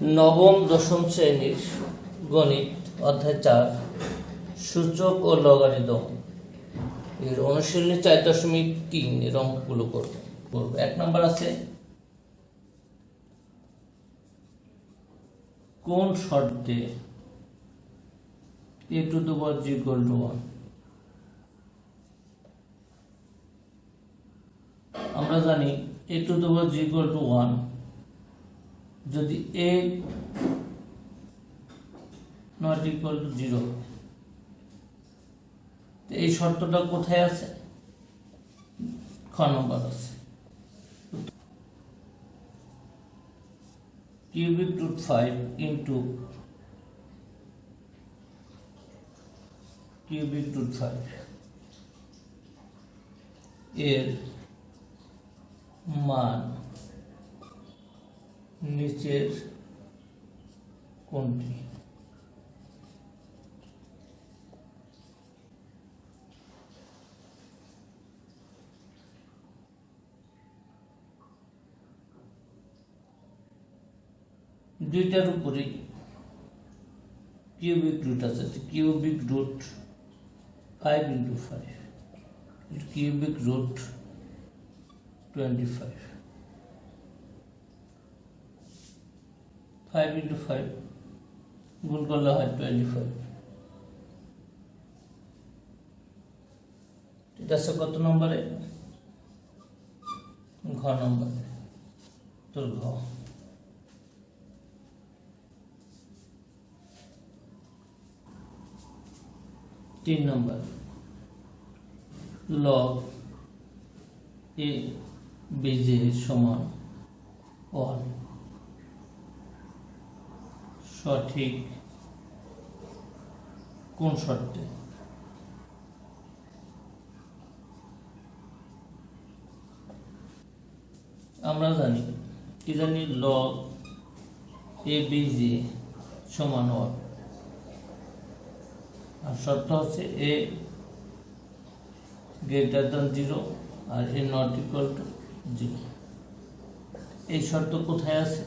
নবম, দশম শ্রেণির গণিত, অধ্যায় চার, সূচক ও লগারিদম। এর অনুশীলনী চার দশমিক তিন এর অঙ্কগুলো করব। এক নম্বর আছে, কোন শর্তে A to power G equal to one আমরা জানি A to power G equal to one যদি A not equal to zero এই শর্তটা কোথায় আছে? খ নম্বর আছে। Cubic root five into cubic root five এর মান নিচের কোনটি দুইটার উপরে কিউবিক রুট আছে cubic root five into five cubic root twenty five five into five গুণ করলে হয় টোয়েন্টি ফাইভ এটা আছে কত নম্বরে? ঘ নম্বরে। তোর ঘ। তিন নম্বর। লগ এ বেজে সমান ওয়ান সঠিক কোন শর্তে? আমরা জানি, কি জানি লগ এ বি বিজি সমান ওয়ান আর শর্ত হচ্ছে এ greater than zero R A not equal to zero এই শর্ত কোথায় আছে?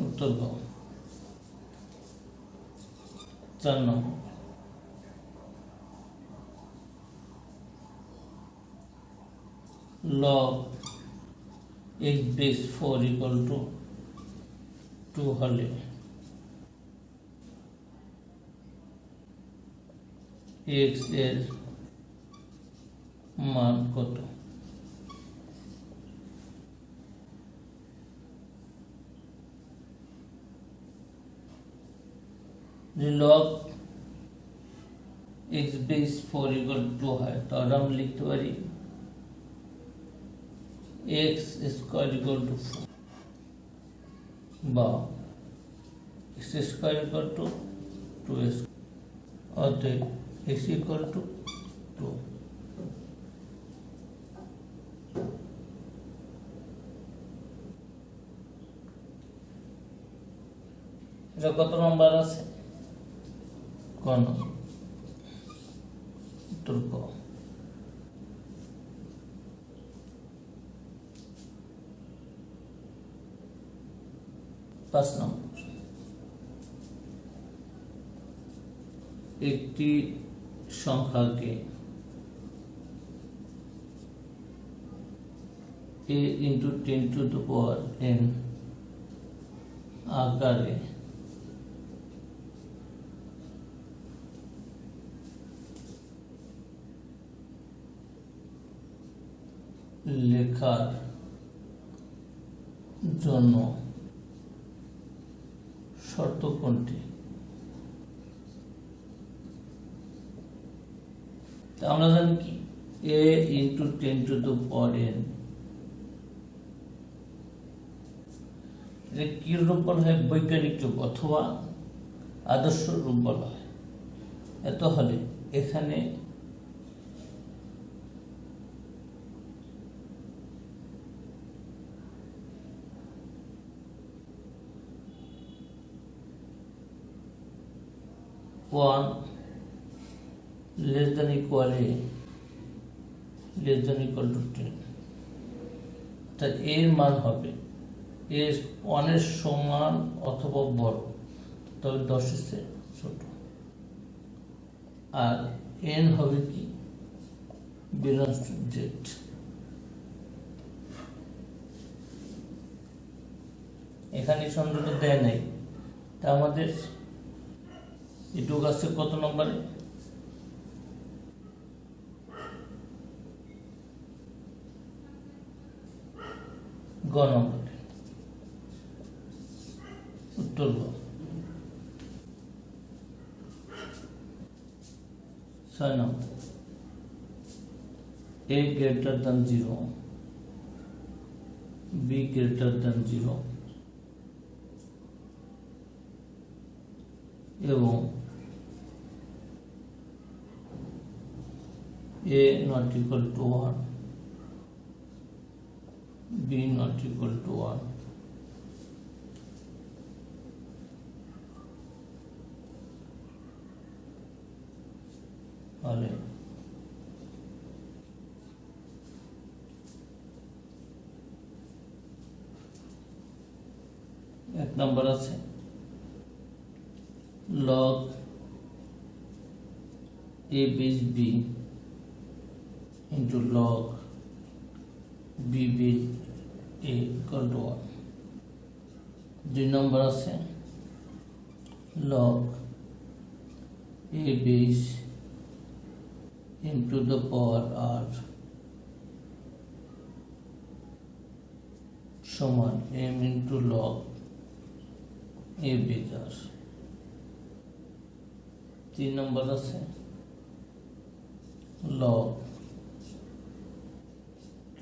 উত্তর গ চার নম্বর log x base 4 equal to 2 হলে এর মান কত? যে log x base 4 equal to 2 হয় তাহলে আমরা লিখতে পারি x স্কোয়ার ইকুয়াল টু বা x square equal to two S অতএব x ইকুয়াল টু টু এটা কত নম্বর আছে কোন উত্তর ক। একটি সংখ্যাকে A into ten to the power N আকারে লেখার জন্য শর্ত কোনটি? আমরা জানি কি? A into ten to the power N এটা কি রূপ বলা হয়? বৈজ্ঞানিক রূপ অথবা আদর্শ রূপ বলা হয়। এত হলে এখানে one less than equal A less than equal to ten অর্থাৎ এর মান হবে এর ওয়ানের সমান অথবা বড় তবে দশের চেয়ে ছোট। আর এন হবে কি? বিলংস টু জেড এখানে সংখ্যাটা দেয় নাই। তা আমাদের এটুকু আছে কত নম্বরে গ নম্বরে উত্তর গ ছয় নম্বর a greater than 0 b greater than 0 এবং a not equal to 1 b not equal to 1 হলে এক নম্বর আছে log a base b into log b base a equal to 1 দুই নম্বর আছে log a base into the power r সমান m into log a base r তিন নম্বর আছে log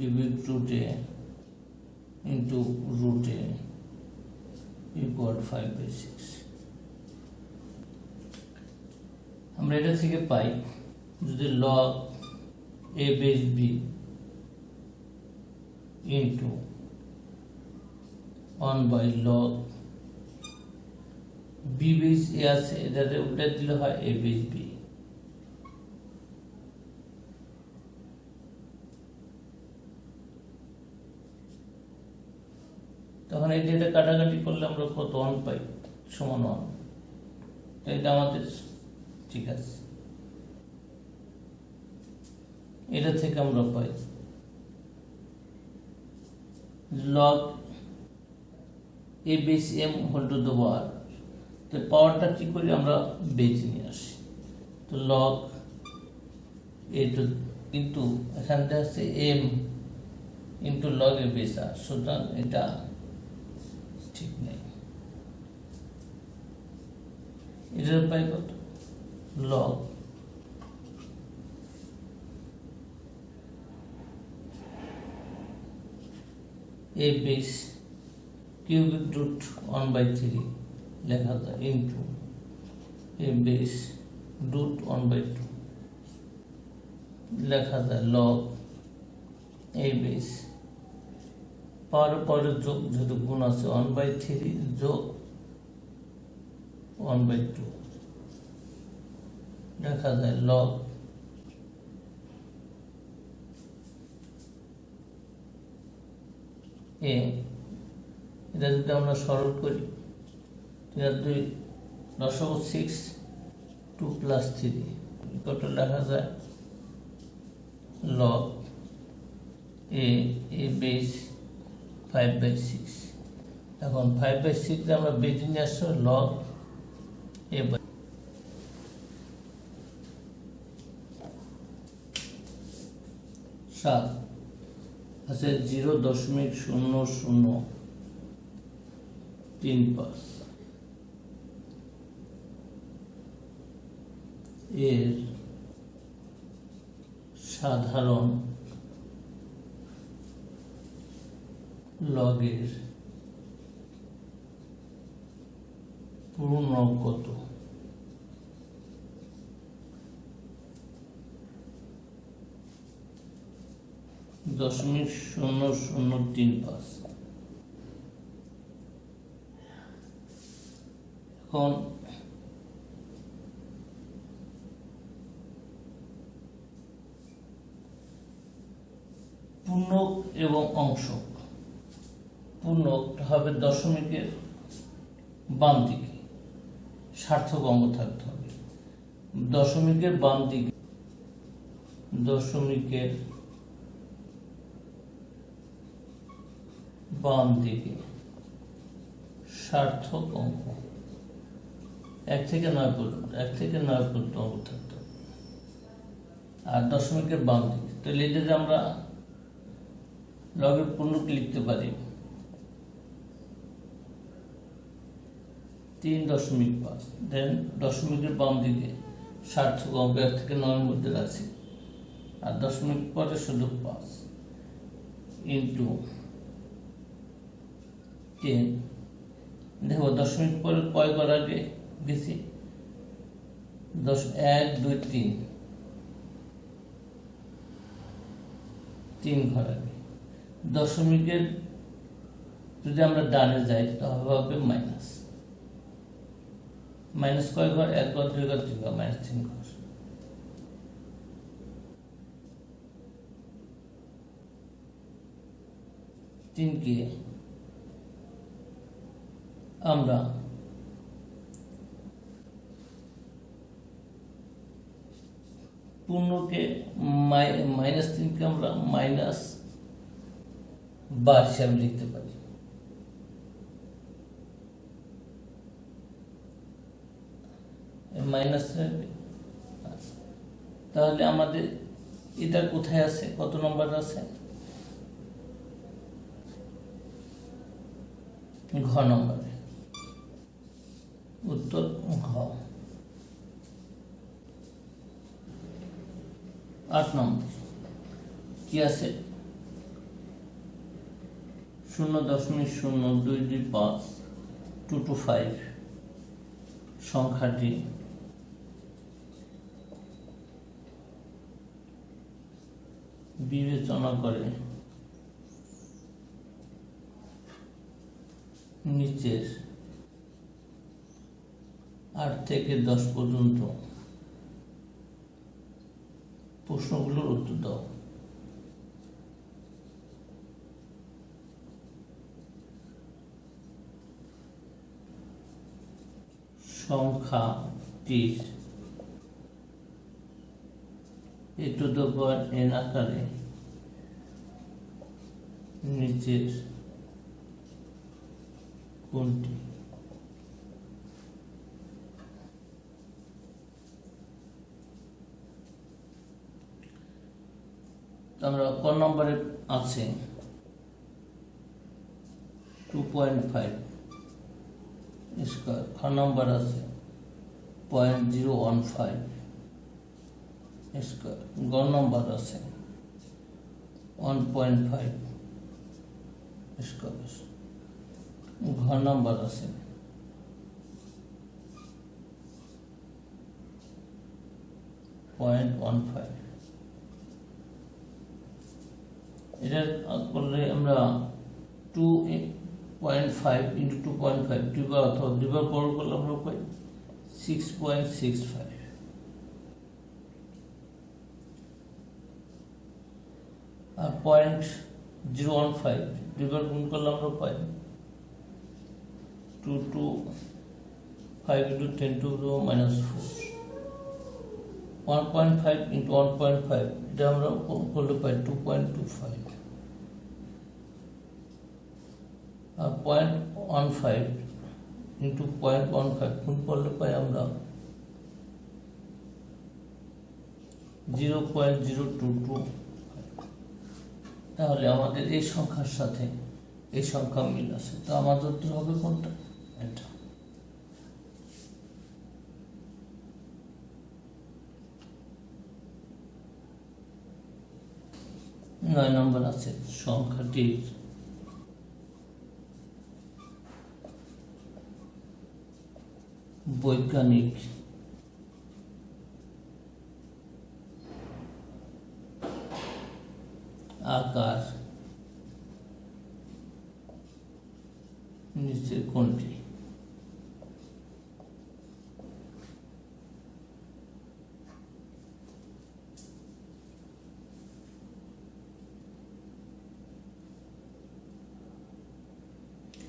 cubic root a into root a equal 5 by 6 আমরা এটা থেকে পাই যদি log a base b into 1 by log b base a আছে এটাতে উল্টে দিলে হয় a base b তখন এই যেটা কাটাকাটি করলে আমরা কত ওয়ান পাই? সমান ওয়ান এটা আমাদের ঠিক আছে। এটা থেকে আমরা পাই log A base M whole to the power তো পাওয়ারটা কি করি আমরা বেঁচে নিয়ে আসি। তো লগ এ টু কিন্তু এখানটা আছে M into log A base R সুতরাং এটা ঠিক নেই। এটার পাই কত? Log A base cubic root one by three লেখা যায় into A base root one by two লেখা যায় লগ এ বেস পাওয়ার পরের যোগ যেহেতু গুণ আছে ওয়ান বাই থ্রি যোগ ওয়ান বাই টু দেখা যায় লগ এ এটা যদি আমরা সরল করি আর দুই দশক সিক্স টু প্লাস থ্রি কত লেখা যায় log A A base five by six এখন ফাইভ বাই সিক্স আমরা বেজে নিয়ে আসছো লগ এ সাত। আছে জিরো দশমিক শূন্য শূন্য তিন পাঁচ। এর সাধারণ লগের পূর্ণ কত? দশমিক শূন্য শূন্য তিন পাঁচ। এখন পূর্ণ এবং অংশক পূর্ণক হবে দশমিকের বাম দিকে। সার্থক অঙ্ক থাকতে হবে। দশমিকের বাম দিকে, দশমিকের বাম দিকে সার্থক অঙ্ক এক থেকে নয় পর্যন্ত, এক থেকে নয় পর্যন্ত অঙ্ক থাকতে হবে। আর দশমিকের বাম দিকে। তাহলে এটাকে আমরা লগের পূর্ণক লিখতে পারি। তিন দশমিক পাঁচ। দেন দশমিকের বাম দিকে সার্থক অঙ্ক এক থেকে নয়ের মধ্যে রাখছি। আর দশমিক পরে শুধু পাঁচ ইন্টু টেন দেখো, দশমিক পরে কয় করার আগে গেছি? দশ, এক, দুই, তিন। তিন ঘর আগে। দশমিকের যদি আমরা ডানে যাই, তাহলে হবে মাইনাস মাইনাস কয় ঘর এক ঘর দুই ঘর তিন ঘর মাইনাস তিন ঘর তিনকে আমরা পূর্ণকে মাইনাস তিনকে আমরা মাইনাস বার হিসাবে লিখতে পারি। মাইনাস তাহলে আমাদের এটা কোথায় আছে? কত নম্বর আছে? ঘ নম্বরে উত্তর ঘ। আট নম্বর কি আছে? শূন্য দশমিক শূন্য দুই দুই পাঁচ টু টু ফাইভ সংখ্যাটি বিবেচনা করে নিচের আট থেকে দশ পর্যন্ত প্রশ্নগুলোর উত্তর দাও। সংখ্যাটির A to the power N আকারে নিচের কোনটি আমরা ক নম্বরে আছে? টু পয়েন্ট ফাইভ স্কোয়ার খ নম্বর আছে point zero one five square গ নম্বর আছে ওয়ান পয়েন্ট ফাইভ স্কোয়ার ঘ নম্বর আছে। Point one five. এটা আমরা two point five into two point five দুইবার অথবা দুইবার বড় করলে আমরা পাই সিক্স পয়েন্ট সিক্স ফাইভ। আর পয়েন্ট জিরো ওয়ান ফাইভ দুইবার গুণ করলে আমরা পাই। Two two five into ten to minus four one point five into one point five এটা আমরা করলে পাই টু পয়েন্ট টু ফাইভ আর point one five into point one five গুণ করলে পাই আমরা zero point zero two two তাহলে আমাদের এই সংখ্যার সাথে এই সংখ্যা মিল আছে। তো আমাদের উত্তর হবে কোনটা? এটা। নয় নম্বর আছে সংখ্যাটির বৈজ্ঞানিক আকার নিচের কোনটি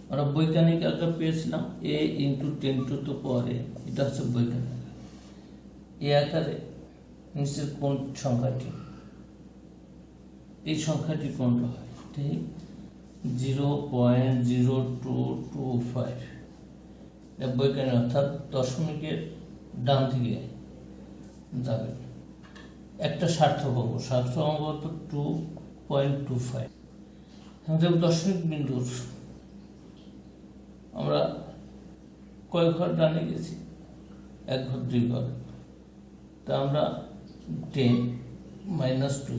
আমরা বৈজ্ঞানিক আকার পেয়েছিলাম এ ইন্টু টেন টু তো পরে এটা হচ্ছে বৈজ্ঞানিক। এ আকারে নিচের কোন সংখ্যাটি। এই সংখ্যাটি কোনটা হয়? ঠিক? Zero point zero two two five. বৈজ্ঞানিক অর্থাৎ দশমিকের ডান দিকে যাবে। একটা সার্থক অঙ্ক সার্থক অঙ্ক তো টু পয়েন্ট টু ফাইভ। আমাদের দশমিক বিন্দুর, আমরা কয় ঘর ডানে গেছি? এক ঘর দুই ঘর। তা আমরা টেন মাইনাস টু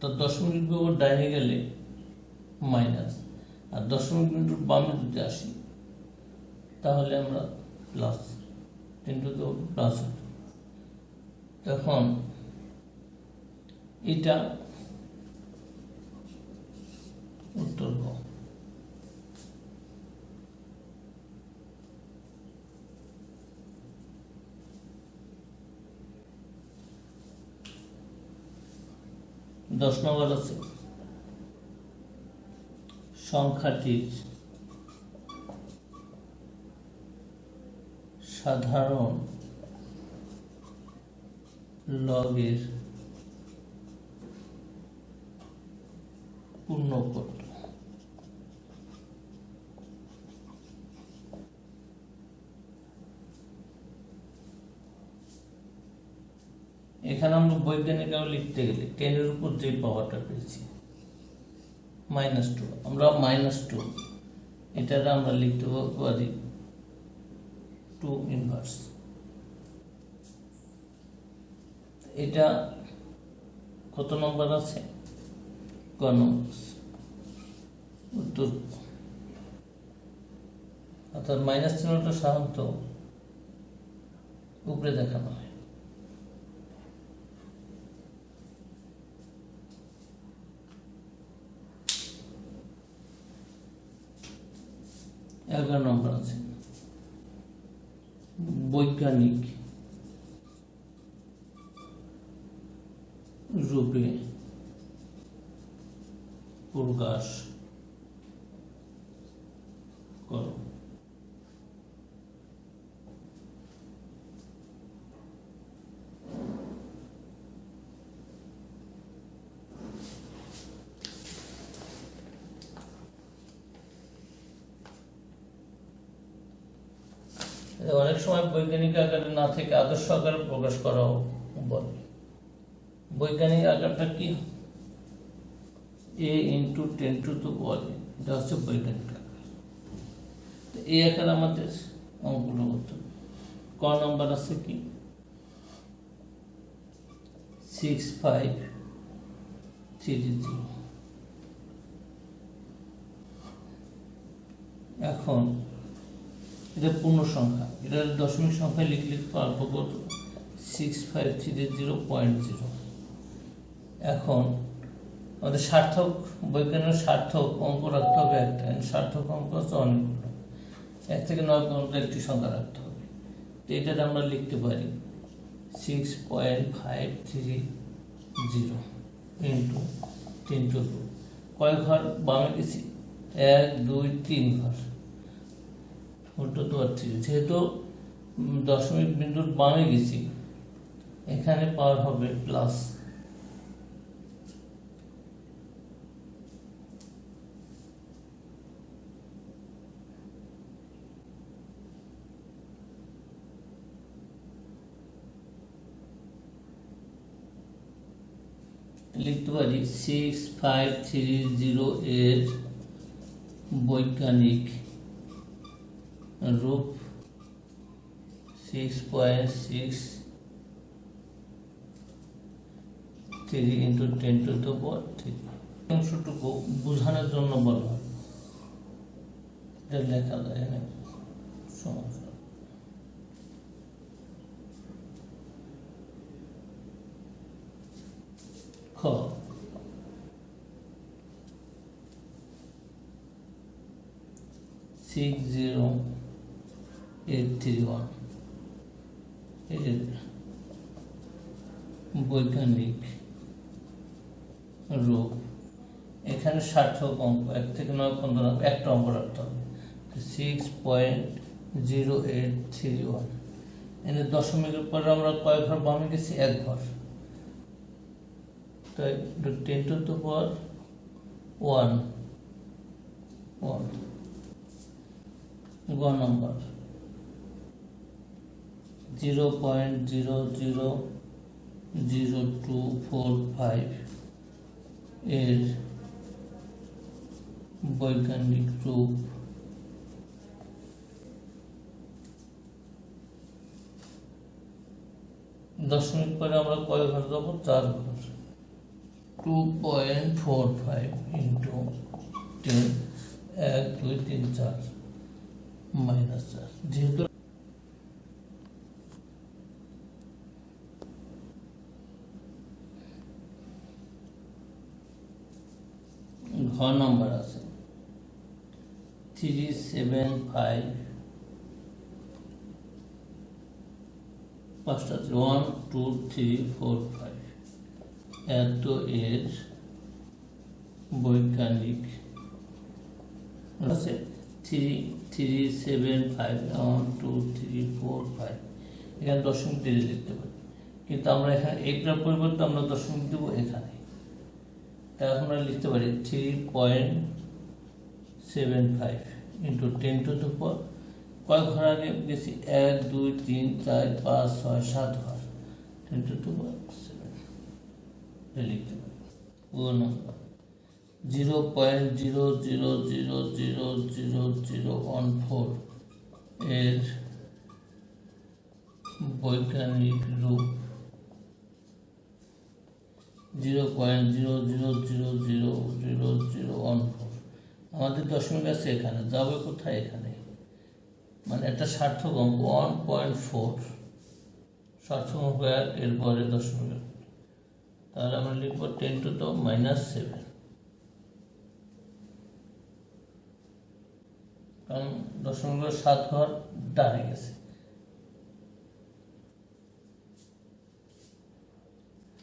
তো দশমিক বিভব ডাইনে গেলে মাইনাস, আর দশমিক বিন্দুর বামে যদি আসি, তাহলে আমরা প্লাস কিন্তু তো প্লাস তখন এটা উত্তর ক দশ নম্বর আছে। সংখ্যাটির সাধারণ লগের পূর্ণ কত এখানে আমরা বৈজ্ঞানিক লিখতে গেলে টেনের উপর যে পাওয়ারটা পেয়েছি? মাইনাস টু আমরা মাইনাস টু এটার আমরা লিখতে পারি টু ইনভার্স এটা কত নম্বর আছে? ক নম্বর। উত্তর। অর্থাৎ মাইনাস চিহ্নটা সাধারণত উপরে দেখানো হয়। এগারো নম্বর আছে। বৈজ্ঞানিক রূপে প্রকাশ করো এটা অনেক সময় বৈজ্ঞানিক আকারে না থেকে আদর্শ আকারে প্রকাশ করাও বলে। বৈজ্ঞানিক আকারটা কি? এ ইন্টু টেন টু তো বলে এটা হচ্ছে বৈজ্ঞানিক আকার। এই আকার আমাদের অঙ্কগুলো হবে। ক নম্বর আছে কি? সিক্স ফাইভ থ্রি জিরো এখন এটা পূর্ণ সংখ্যা এটা দশমিক সংখ্যা লিখলে পারব কত? Six five three zero point zero এখন আমাদের সার্থক বৈজ্ঞানিক সার্থক অঙ্ক রাখতে হবে একটা সার্থক অঙ্ক হচ্ছে অনেকগুলো এক থেকে নয় পর্যন্ত একটি সংখ্যা রাখতে হবে। তো এটা আমরা লিখতে পারি six point five three zero into তিন টু কয় ঘর? বামে গেছি। এক, দুই, তিন ঘর। উল্টো তো আর থ্রি যেহেতু দশমিক বিন্দুর বামে গেছি, এখানে পাওয়ার হবে প্লাস লিখতে পারি সিক্স ফাইভ থ্রি জিরো এর বৈজ্ঞানিক রূপ six point six three into ten to the power three অংশটুকু বোঝানোর জন্য বলা হয় এটা লেখা যায় না সমস্যা। খ। সিক্স জিরো এইট থ্রি ওয়ানের বৈজ্ঞানিক রূপ, এখানে সার্থক অঙ্ক, এক থেকে নয়, পনেরো, একটা অঙ্ক রাখতে হবে। Six point zero eight three one. এনে দশমিকের পরে আমরা কয় ঘর বামে গেছি? এক ঘর। তাই ten to the power one one গ নম্বর। Zero point zero zero zero two four five এর বৈজ্ঞানিক রূপ দশমিক পরে আমরা কয় ঘর যাব চার ঘর। Two point four five into ten এক, দুই, তিন, চার মাইনাস চার। যেহেতু ঘ নম্বর আছে। থ্রি সেভেন ফাইভ পাঁচটা আছে one two three four five এত এর বৈজ্ঞানিক আছে। Three three seven five one two three four five এখানে দশমিক দিয়ে লিখতে পারি। কিন্তু আমরা এখানে এইটার পরিবর্তে আমরা দশমিক দেবো এখানে। তা আমরা লিখতে পারি three point seven five into ten to দু পর কয় ঘর আগে গেছি, এক, দুই, তিন, চার, পাঁচ, ছয়, সাত ঘর। টেন টু দু পর সেভেন লিখতে পারি। Zero point zero zero zero zero zero zero one four এর বৈজ্ঞানিক রূপ zero point zero zero zero zero zero zero one four আমাদের দশমিক আছে এখানে, যাবে কোথায় এখানে? মানে একটা সার্থক অঙ্ক ওয়ান পয়েন্ট ফোর সার্থক অঙ্ক এরপরে দশমিক। তাহলে আমরা লিখব টেন টু তো মাইনাস সেভেন কারণ দশমিক সাত ঘর ডানে গেছে।